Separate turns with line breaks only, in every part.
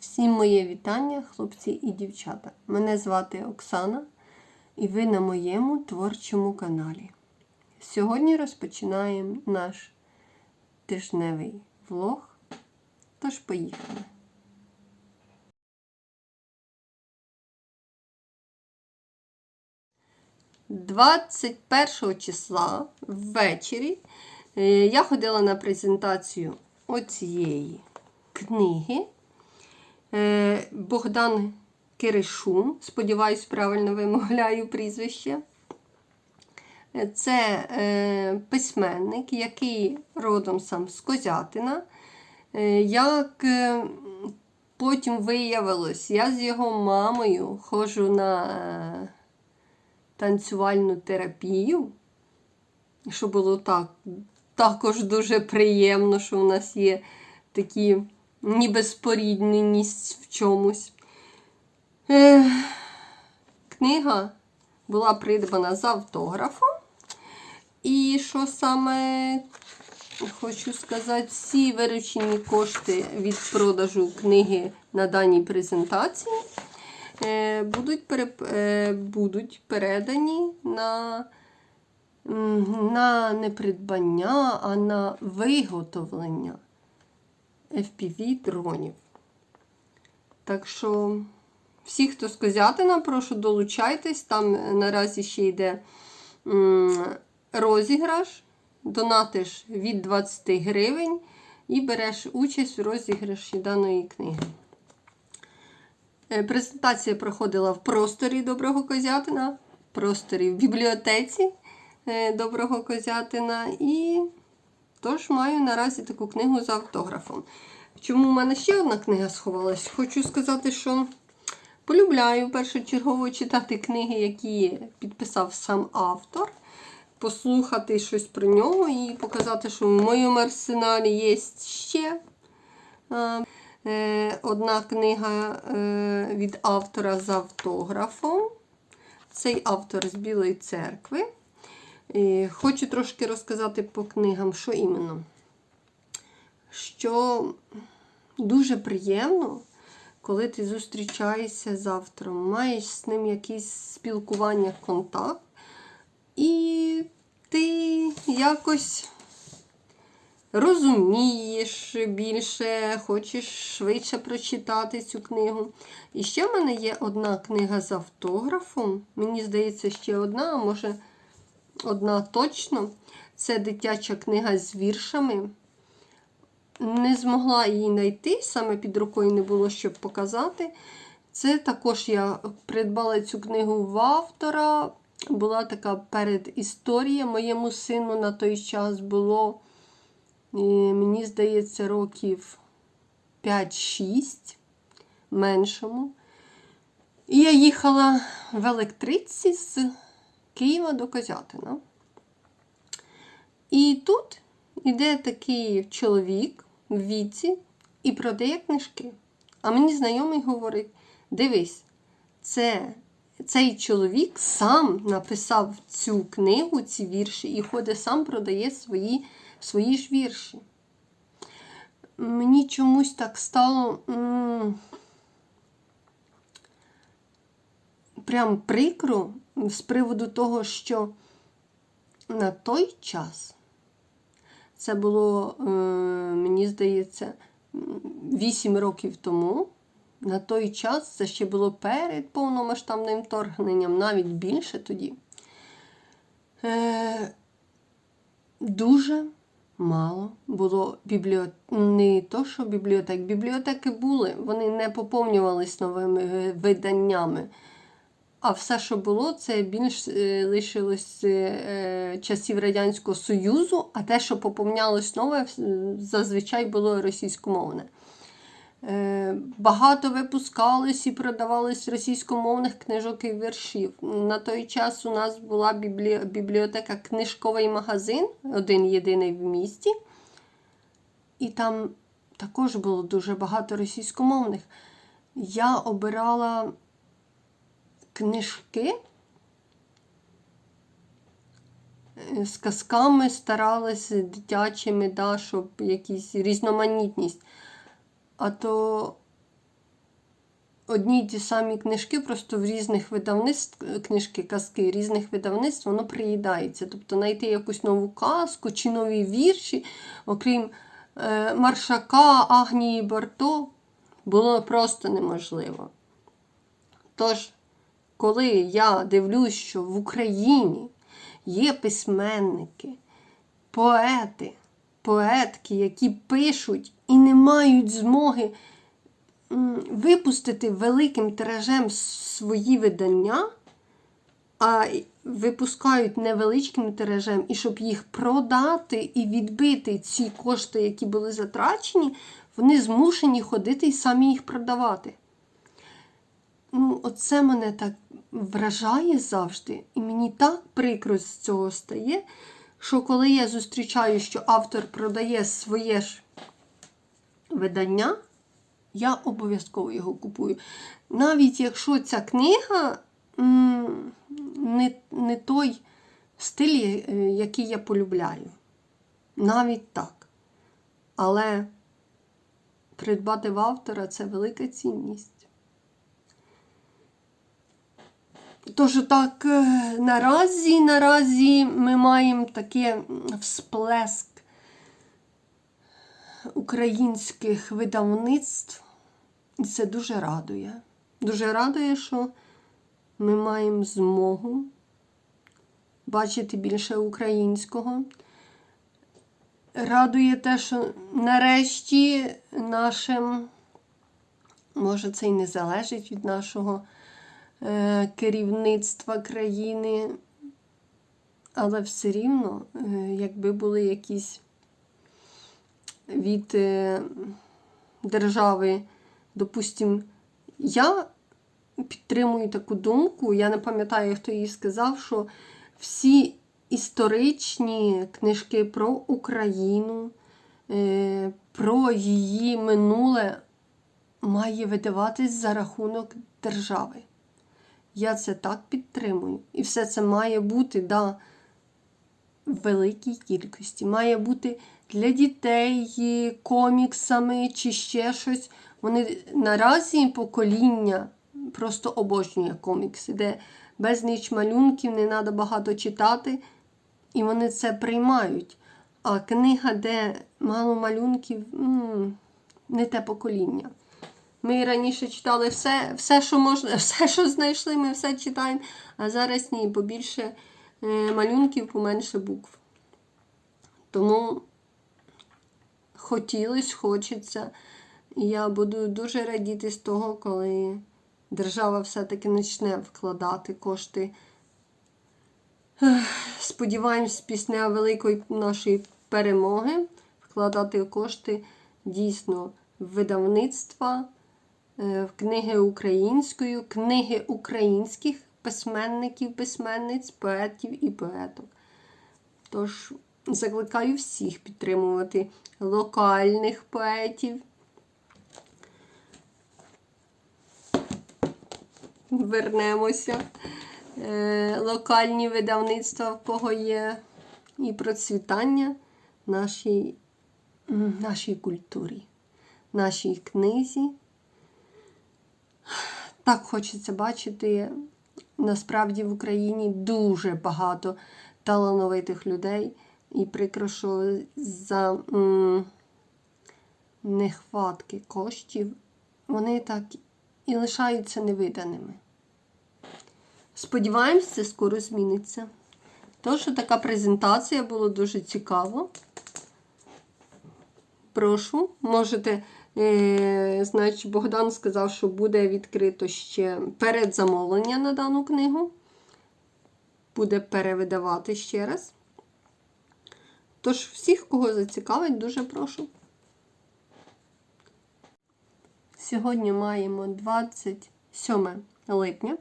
Всім моє вітання, хлопці і дівчата. Мене звати Оксана, і ви на моєму творчому каналі. Сьогодні розпочинаємо наш тижневий влог. Тож поїхали. «21 числа ввечері е, я ходила на презентацію оцієї книги. Е, Богдан Киришун, сподіваюсь, правильно вимовляю прізвище. Е, Це е, письменник, який родом сам з Козятина. Е, Як потім виявилось, я з його мамою ходжу на танцювальну терапію, що було так, також дуже приємно, що у нас є такі ніби спорідненість в чомусь. Е, книга була придбана з автографом. І що саме хочу сказати, всі виручені кошти від продажу книги на даній презентації е, будуть, пере, е, будуть передані на, на не придбання, а на виготовлення FPV дронів. Так що, всі, хто з Козятина, прошу долучайтесь. Там е, наразі ще йде розіграш. Донатиш від 20 гривень і береш участь в розіграші даної книги. Е, Презентація проходила в просторі Доброго Козятина, в просторі в бібліотеці е, Доброго Козятина. І тож маю наразі таку книгу з автографом. Чому в мене ще одна книга сховалась? Хочу сказати, що полюбляю першочергово читати книги, які підписав сам автор, послухати щось про нього і показати, що в моєму арсеналі є ще е, е, одна книга е, від автора з автографом. Цей автор з Білої церкви. Е, Хочу трошки розказати по книгам, що іменно. Що дуже приємно, коли ти зустрічаєшся з автором, маєш з ним якісь спілкування, контакт, і ти якось розумієш більше, хочеш швидше прочитати цю книгу. І ще в мене є одна книга з автографом. Мені здається, ще одна, а може одна точно. Це дитяча книга з віршами. Не змогла її знайти, саме під рукою не було щоб показати. Це також я придбала цю книгу в автора. Була така передісторія. Моєму сину на той час було, е, мені здається, років 5-6 меншому. І я їхала в електриці з Києва до Козятина. І тут іде такий чоловік в віці і продає книжки. А мені знайомий говорить: дивись, це, цей чоловік сам написав цю книгу, ці вірші, і ходить сам продає свої, свої ж вірші. Мені чомусь так стало. м, Прям прикро з приводу того, що на той час це було, е, мені здається, 8 років тому. На той час це ще було перед повномасштабним вторгненням, навіть більше тоді. Е, Дуже мало було бібліотек. Не то, що бібліотек. Бібліотеки були, вони не поповнювались новими е, виданнями. А все, що було, це більш е, лишилось е, часів Радянського Союзу, а те, що поповнялось нове, е, зазвичай було російськомовне. Е, Багато випускалось і продавалось російськомовних книжок і віршів. На той час у нас була біблі... бібліотека Книжковий магазин, один єдиний в місті. І там також було дуже багато російськомовних. Я обирала книжки е, з казками старалася дитячими, да, щоб якісь різноманітність. А то одні й ті самі книжки, просто в різних видавництв, книжки, казки різних видавництв, воно приїдається. Тобто знайти якусь нову казку чи нові вірші, окрім е, Маршака, Агнії Барто, було просто неможливо. Тож, коли я дивлюсь, що в Україні є письменники, поети, поетки, які пишуть і не мають змоги випустити великим тиражем свої видання, а випускають невеличким тиражем, і щоб їх продати і відбити ці кошти, які були затрачені, вони змушені ходити і самі їх продавати. Ну, оце мене так вражає завжди, і мені так прикро з цього стає, що коли я зустрічаю, що автор продає своє ж видання, я обов'язково його купую. Навіть якщо ця книга не, не той стиль, е, який я полюбляю. Навіть так. Але придбати в автора це велика цінність. Тож так, е, наразі, наразі ми маємо таке всплеск українських видавництв. І це дуже радує. Дуже радує, що ми маємо змогу бачити більше українського. Радує те, що нарешті нашим, може, це і не залежить від нашого керівництва країни, але все рівно, е, якби були якісь від е, держави, допустим, я підтримую таку думку, я не пам'ятаю, хто її сказав, що всі історичні книжки про Україну, е, про її минуле має видаватись за рахунок держави. Я це так підтримую. І все це має бути да, в великій кількості. Має бути для дітей коміксами чи ще щось. Вони наразі покоління просто обожнює комікси, де безліч малюнків, не треба багато читати, і вони це приймають. А книга, де мало малюнків, не те покоління. Ми раніше читали все, все, що можна, все, що знайшли, ми все читаємо. А зараз ні, побільше е, малюнків, поменше букв. Тому хотілось, хочеться. Я буду дуже радіти з того, коли держава все-таки почне вкладати кошти. Сподіваємось, після великої нашої перемоги вкладати кошти дійсно в видавництва, книги українською, книги українських письменників, письменниць, поетів і поеток. Тож закликаю всіх підтримувати локальних поетів. Вернемося. Е, локальні видавництва, в кого є і процвітання нашій, нашій культурі, нашій книзі. Так хочеться бачити. Насправді в Україні дуже багато талановитих людей. І прикро, що за м, нехватки коштів вони так і лишаються невиданими. Сподіваємось, це скоро зміниться. Тож така презентація було дуже цікаво. Прошу, можете, е, значить, Богдан сказав, що буде відкрито ще передзамовлення на дану книгу. Буде перевидавати ще раз. Тож, всіх, кого зацікавить, дуже прошу. Сьогодні маємо 27 липня.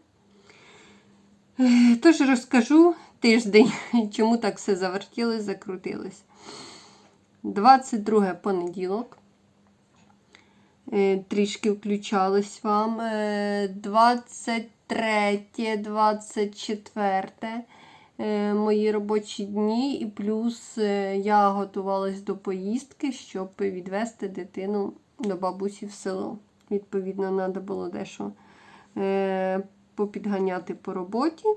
Е, Тож розкажу тиждень, чому так все завертілось, закрутилось. 22 понеділок. Е, Трішки включалось вам. Е, 23, 24 е, мої робочі дні, і плюс е, я готувалась до поїздки, щоб відвести дитину до бабусі в село. відповідно, треба було дещо е, попідганяти по роботі,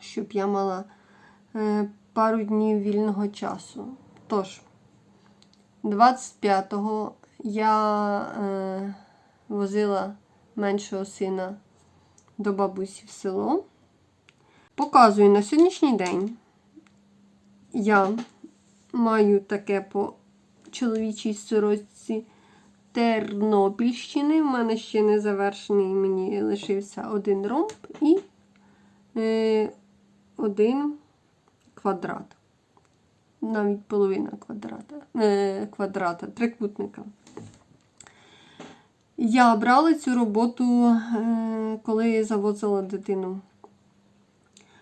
щоб я мала е, пару днів вільного часу. Тож, 25-го я е, возила меншого сина до бабусі в село. Показую на сьогоднішній день. Я маю таке по чоловічій сорочці Тернопільщини. У мене ще не завершений, мені лишився один ромб і е, один квадрат. Навіть половина квадрата, е, квадрата, трикутника. Я брала цю роботу, е, коли завозила дитину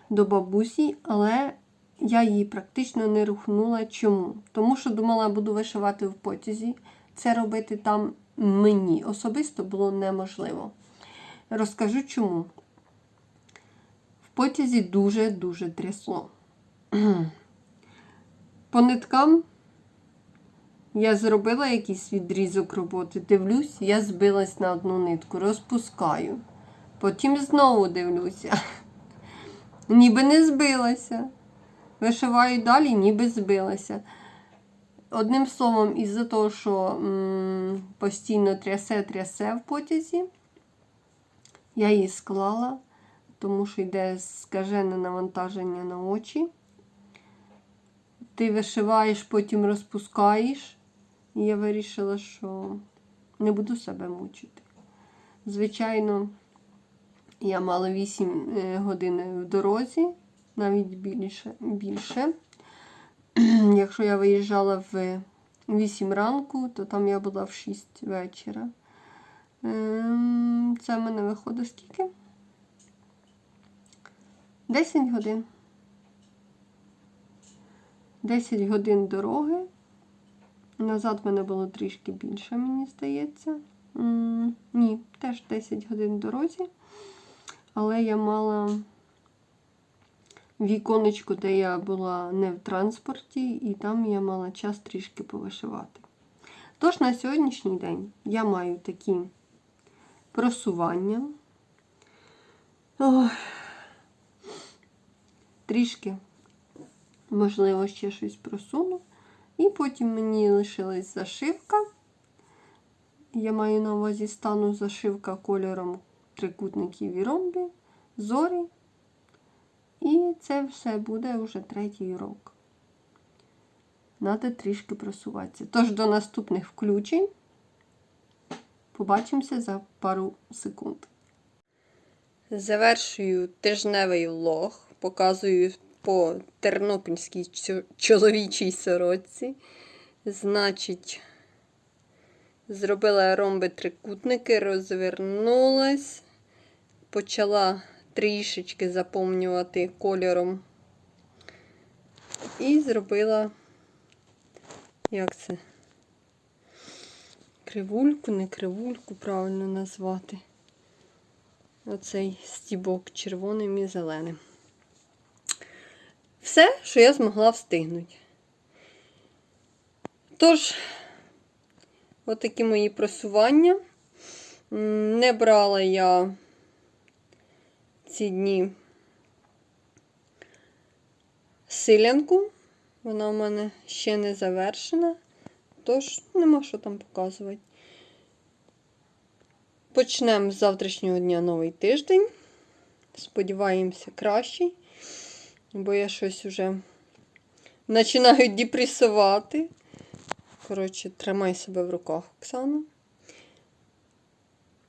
до бабусі, але я її практично не рухнула. Чому? Тому що думала, буду вишивати в потязі. Це робити там мені особисто було неможливо. Розкажу чому. В потязі дуже-дуже трясло. По ниткам я зробила якийсь відрізок роботи, дивлюсь, я збилась на одну нитку, розпускаю. Потім знову дивлюся. Ніби не збилася. Вишиваю далі, ніби збилася. Одним словом, із-за того, що постійно трясе-трясе в потязі, я її склала, тому що йде скажене навантаження на очі. Ти вишиваєш, потім розпускаєш. І я вирішила, що не буду себе мучити. Звичайно, я мала 8 е, годин в дорозі, навіть більше. більше. Якщо я виїжджала в 8 ранку, то там я була в 6 вечора. Ем, Це в мене виходить скільки? 10 годин. 10 годин дороги. Назад в мене було трішки більше, мені здається. Ні, теж 10 годин в дорозі. Але я мала віконечко, де я була не в транспорті, і там я мала час трішки повишивати. Тож на сьогоднішній день я маю такі просування. Ой. Трішки, можливо, ще щось просуну. І потім мені лишилась зашивка. Я маю на увазі стану зашивка кольором трикутників і ромбів, зорі. І це все буде вже третій урок. Надо трішки просуватися. Тож до наступних включень побачимося за пару секунд. Завершую тижневий влог, показую по тернопільській чоловічій сорочці. Значить, зробила ромби трикутники, розвернулась, почала трішечки заповнювати кольором. І зробила, як це? Кривульку, не кривульку, правильно назвати. Оцей стібок червоним і зеленим. Все, що я змогла встигнути. Тож, отакі мої просування. Не брала я ці дні силянку. Вона в мене ще не завершена, тож нема що там показувати. Почнемо з завтрашнього дня новий тиждень. Сподіваємося, кращий, бо я щось уже починаю депресувати. Коротше, тримай себе в руках, Оксана.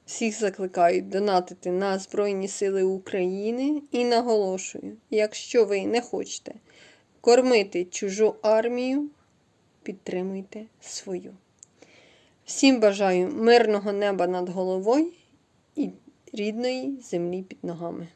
Всіх закликаю донатити на Збройні Сили України і наголошую, якщо ви не хочете кормити чужу армію, підтримуйте свою. Всім бажаю мирного неба над головою і рідної землі під ногами.